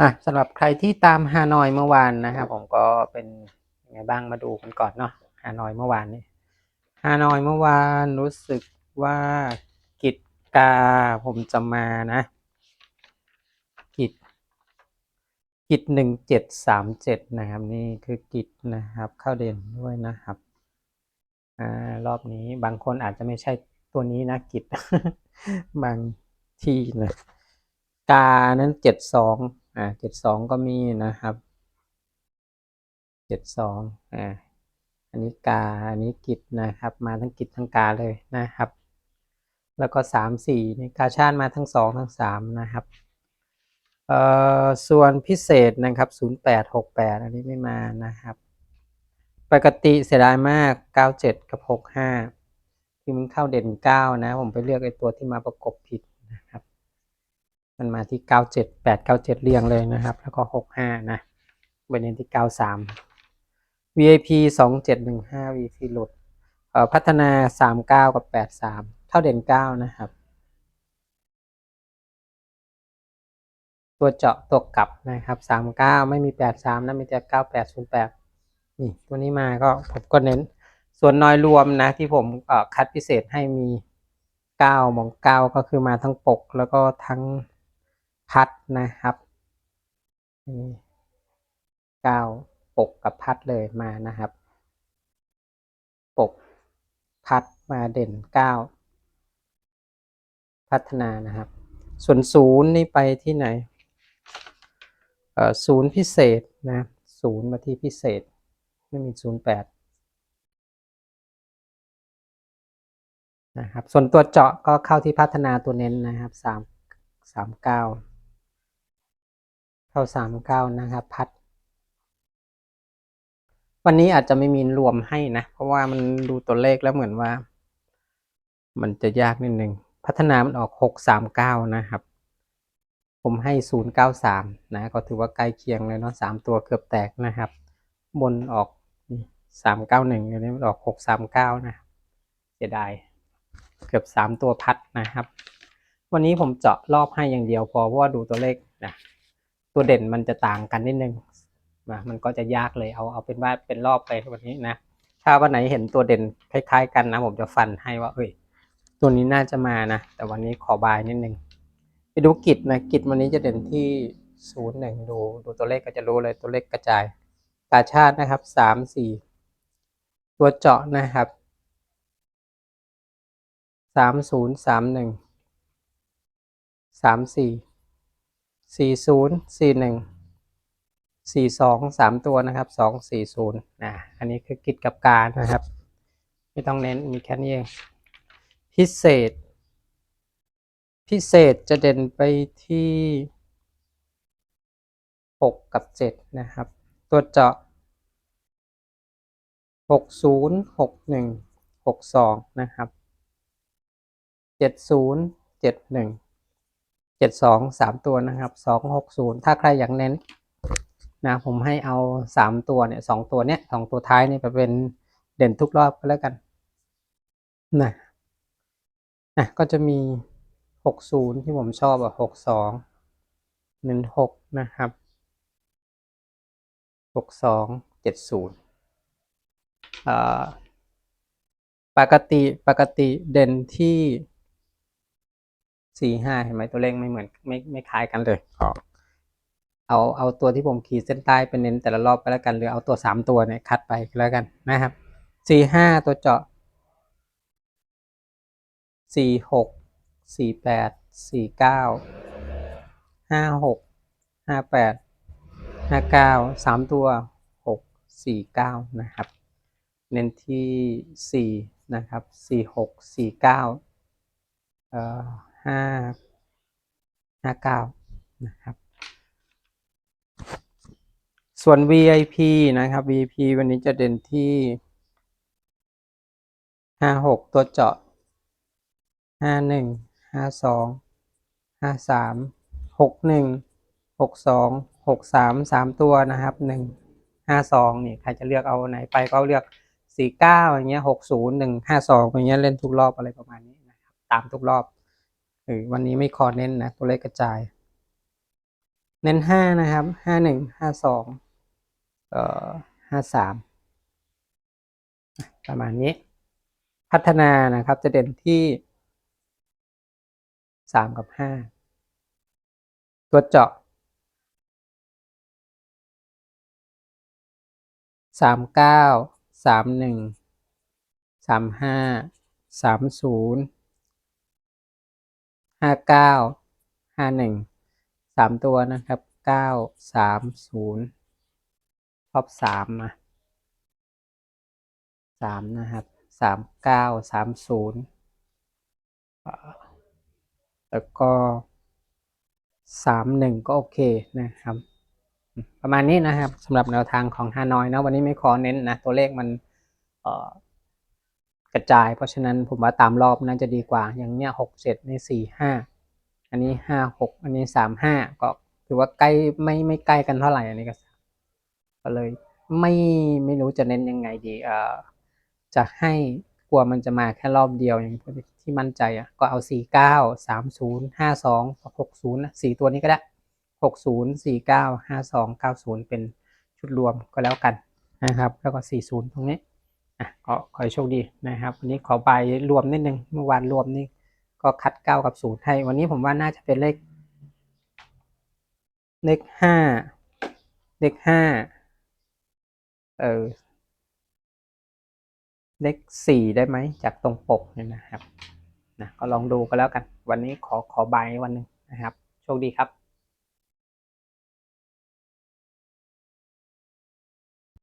อะสำหรับใครที่ตามฮานอยเมื่อวานนะครับ ผมก็เป็นยังไงบ้างมาดูกันก่อนเนาะฮานอยเมื่อวานนี้ฮานอยเมื่อวานรู้สึกว่ากิจกาผมจะมานะ กิจกิจหนึ่งเจ็ดสามเจ็ดนะครับ นี่คือกิจนะครับ เข้าเด่นด้วยนะครับอ่ารอบนี้บางคนอาจจะไม่ใช่ตัวนี้นะกิจบางที่นะกานั้นเจ็ดสอง อ่าเจ็ดสองก็มีนะครับเจ็ดสองอ่าอันนี้กาอันนี้กิจนะครับ มาทั้งกิจทั้งกาเลยนะครับ แล้วก็สามสี่นี่กาชาติมาทั้งสองทั้งสามนะครับเอ่อส่วนพิเศษนะครับศูนย์แปดหกแปดอันนี้ไม่มานะครับ ปกติเสียดายมากเก้าเจ็ดกับหกห้าที่มันเข้าเด่นเก้านะ ผมไปเลือกไอ้ตัวที่มาประกบผิดนะครับ มันมาที่เก้าเจ็ดแปดเก้าเจ็ดเรียงเลยนะครับ แล้วก็หกห้านะไปเน้นที่เก้าสาม VIP สองเจ็ดหนึ่งห้า VIP หลุดพัฒนาสามเก้ากับแปดสามเท่าเด่นเก้านะครับ ตัวเจาะตัวกลับนะครับสามเก้าไม่มีแปดสามนะมีแต่เก้าแปดศูนย์แปดนี่ตัวนี้มาก็ผมก็เน้น ส่วนน้อยรวมนะที่ผมคัดพิเศษให้มีเก้ามองเก้าก็คือมาทั้งปกแล้วก็ทั้ง พัดนะครับเก้าปกกับพัดเลยมานะครับ ปกพัดมาเด่นเก้าพัฒนานะครับ ส่วนศูนย์นี่ไปที่ไหนศูนย์พิเศษนะศูนย์มาที่พิเศษ ไม่มีศูนย์แปดนะครับ ส่วนตัวเจาะก็เข้าที่พัฒนาตัวเน้นนะครับสามสามเก้า เข้าสามเก้านะครับพัด วันนี้อาจจะไม่มีรวมให้นะ เพราะว่ามันดูตัวเลขแล้วเหมือนว่า มันจะยากนิดนึง พัฒนามันออกหกสามเก้านะครับ ผมให้ศูนย์เก้าสามนะก็ถือว่าใกล้เคียงเลยเนาะสามตัวเกือบแตกนะครับ บนออกสามเก้าหนึ่งอันนี้มันออกหกสามเก้านะเสียดายเกือบสามตัวพัดนะครับวันนี้ผมเจาะรอบให้อย่างเดียวพอเพราะว่าดูตัวเลขนะ ตัวเด่นมันจะต่างกันนิดนึงนะมันก็จะยากเลยเอาเอาเป็นว่าเป็นรอบไปวันนี้นะ ถ้าวันไหนเห็นตัวเด่นคล้าย ๆ กันนะผมจะฟันให้ว่า เอ้ย ตัวนี้น่าจะมานะ แต่วันนี้ขอบายนิดนึงไปดูกิจนะกิจวันนี้จะเด่นที่ศูนย์หนึ่งดูดูตัวเลขก็จะรู้เลยตัวเลขกระจายกาชาตินะครับสามสี่ตัวเจาะนะครับสามศูนย์สามหนึ่งสามสี่ สี่ศูนย์สี่หนึ่งสี่สองสามตัวนะครับสองสี่ศูนย์นะอันนี้คือกิจกับการนะครับ ไม่ต้องเน้นมีแค่นี้เอง พิเศษ พิเศษจะเด่นไปที่หกกับเจ็ดนะครับ ตัวเจาะหกศูนย์หกหนึ่งหกสองนะครับเจ็ดศูนย์ เจ็ดหนึ่งเจ็ดสองสามตัวนะครับสองหกศูนย์ถ้าใครอยากเน้นนะผมให้เอาสามตัวเนี่ยสองตัวเนี้ยสองตัวท้ายนี่ไปเป็นเด่นทุกรอบก็แล้วกันนะนะก็จะมีหกศูนย์ที่ผมชอบอะหกสองหนึ่งหกนะครับหกสองเจ็ดศูนย์อ่าปกติปกติเด่นที่ สี่ห้าเห็นไหมตัวเลขไม่เหมือนไม่ไม่คล้ายกันเลยเอาเอาตัวที่ผมขีดเส้นใต้เป็นเน้นแต่ละรอบไปแล้วกันหรือเอาตัวสามตัวเนี่ยคัดไปก็แล้วกันนะครับสี่ห้าตัวเจาะสี่หกสี่แปดสี่เก้าห้าหกห้าแปดห้าเก้าสามตัวหกสี่เก้านะครับ เน้นที่สี่นะครับสี่หกสี่เก้าเอ่อ ห้าห้าเก้านะครับ ส่วน VIP นะครับ VIP วันนี้จะเด่นที่ห้าหกตัวเจาะห้าหนึ่งห้าสองห้าสามหกหนึ่งหกสองหกสามสามตัวนะครับหนึ่งห้าสองนี่ใครจะเลือกเอาไหนไปก็เลือกสี่เก้าอย่างเงี้ยหกศูนย์หนึ่งห้าสองอย่างเงี้ยเล่นทุกรอบอะไรประมาณนี้นะครับตามทุกรอบ เออวันนี้ไม่ขอเน้นนะ ตัวเลขกระจาย เน้นห้านะครับห้าหนึ่งห้าสองเอ่อห้าสามประมาณนี้ พัฒนานะครับจะเด่นที่สามกับห้าตัวเจาะสามเก้าสามหนึ่งสามห้าสามศูนย์ ห้าเก้าห้าหนึ่งสามตัวนะครับเก้าสามศูนย์ชอบสามมาสามนะครับสามเก้าสามศูนย์แล้วก็สามหนึ่งก็โอเคนะครับ ประมาณนี้นะครับสำหรับแนวทางของฮานอยนะวันนี้ไม่ขอเน้นนะ ตัวเลขมันเอ่อ กระจาย เพราะฉะนั้นผมว่าตามรอบน่าจะดีกว่า อย่างเนี้ยหกเจ็ดนี่สี่ห้าอันนี้ห้าหกอันนี้สามห้าก็ถือว่าใกล้ไม่ไม่ใกล้กันเท่าไหร่อันนี้ก็ก็เลยไม่ไม่รู้จะเน้นยังไงดีเอ่อจะให้กลัวมันจะมาแค่รอบเดียวอย่างที่มั่นใจอะก็เอาสี่เก้าสามศูนย์ห้าสองหกศูนย์สี่ตัวนี้ก็ได้หกศูนย์สี่เก้าห้าสองเก้าศูนย์เป็นชุดรวมก็แล้วกันนะครับ แล้วก็สี่ศูนย์ตรงนี้ อะก็ขอให้โชคดีนะครับ วันนี้ขอใบรวมนิดนึงเมื่อวานรวมนี่ก็คัดเก้ากับศูนย์ให้ วันนี้ผมว่าน่าจะเป็นเลข เลขห้าเลขห้าเออเลขสี่ได้ไหมจากตรงปกเนี่ยนะครับนะก็ลองดูก็แล้วกัน วันนี้ขอขอใบวันหนึ่งนะครับ โชคดีครับ